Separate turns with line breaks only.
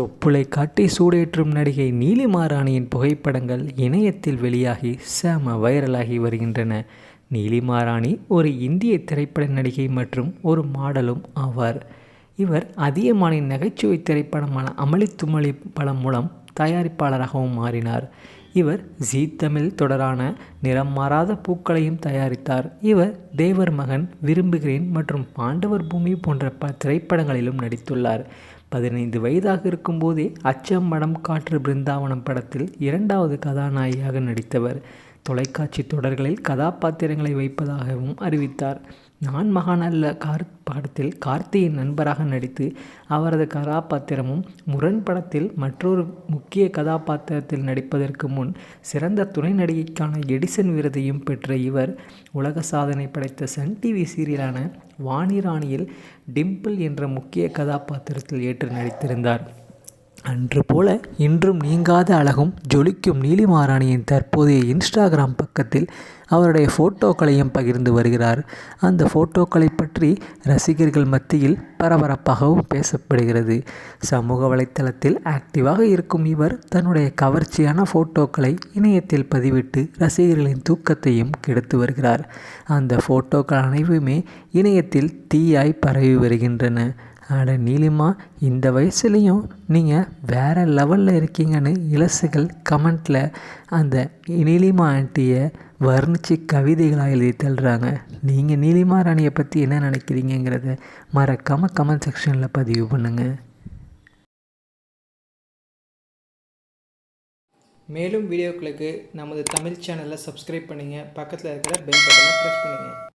தொப்புளை காட்டி சூடேற்றும் நடிகை நீலிமாராணியின் புகைப்படங்கள் இணையத்தில் வெளியாகி செம வைரலாகி வருகின்றன. நீலிமாராணி ஒரு இந்திய திரைப்பட நடிகை மற்றும் ஒரு மாடலும் ஆவார். இவர் அதியமானின் நகைச்சுவை திரைப்படமான அமளி துமளி படம் மூலம் தயாரிப்பாளராகவும் மாறினார். இவர் ஜீ தமிழ் தொடரான நிறம் மாறாத பூக்களையும் தயாரித்தார். இவர் தேவர் மகன் விரும்புகிறேன் மற்றும் பாண்டவர் பூமி போன்ற ப திரைப்படங்களிலும் நடித்துள்ளார். பதினைந்து வயதாக இருக்கும்போதே அச்சம் மடம் காற்று பிருந்தாவனம் படத்தில் இரண்டாவது கதாநாயகியாக நடித்தவர். தொலைக்காட்சி தொடர்களில் கதாபாத்திரங்களை வைப்பதாகவும் அறிவித்தார். நான் மகான் அல்ல கார் படத்தில் கார்த்தியின் நண்பராக நடித்து அவரது கதாபாத்திரமும் முரண் படத்தில் மற்றொரு முக்கிய கதாபாத்திரத்தில் நடிப்பதற்கு முன் சிறந்த துணை நடிகைக்கான எடிசன் விருதையும் பெற்ற இவர் உலக சாதனை படைத்த சன் டிவி சீரியலான வாணிராணியில் டிம்பிள் என்ற முக்கிய கதாபாத்திரத்தில் ஏற்று நடித்திருந்தார். அன்று போல இன்றும் நீங்காத அழகும் ஜொலிக்கும் நீலிமாராணியின் தற்போதைய இன்ஸ்டாகிராம் பக்கத்தில் அவருடைய ஃபோட்டோக்களையும் பகிர்ந்து வருகிறார். அந்த ஃபோட்டோக்களை பற்றி ரசிகர்கள் மத்தியில் பரபரப்பாகவும் பேசப்படுகிறது. சமூக வலைத்தளத்தில் ஆக்டிவாக இருக்கும் இவர் தன்னுடைய கவர்ச்சியான ஃபோட்டோக்களை இணையத்தில் பதிவிட்டு ரசிகர்களின் தூக்கத்தையும் கெடுத்து வருகிறார். அந்த ஃபோட்டோக்கள் அனைவுமே இணையத்தில் தீயாய் பரவி வருகின்றன. அட நீலிமா இந்த வயசுலேயும் நீங்கள் வேறு லெவலில் இருக்கீங்கன்னு இலசுகள் கமெண்ட்டில் அந்த நீலிமா ஆண்டியை வர்ணித்து கவிதைகளாக எழுதி தள்ளுறாங்க. நீங்கள் நீலிமா ராணியை பற்றி என்ன நினைக்கிறீங்கிறத மறக்காமல் கமெண்ட் செக்ஷனில் பதிவு பண்ணுங்கள்
மேலும் வீடியோக்களுக்கு நமது தமிழ் சேனலை சப்ஸ்கிரைப் பண்ணுங்கள் பக்கத்தில் இருக்கிற பெல் பட்டனை ப்ரெஸ் பண்ணுங்கள்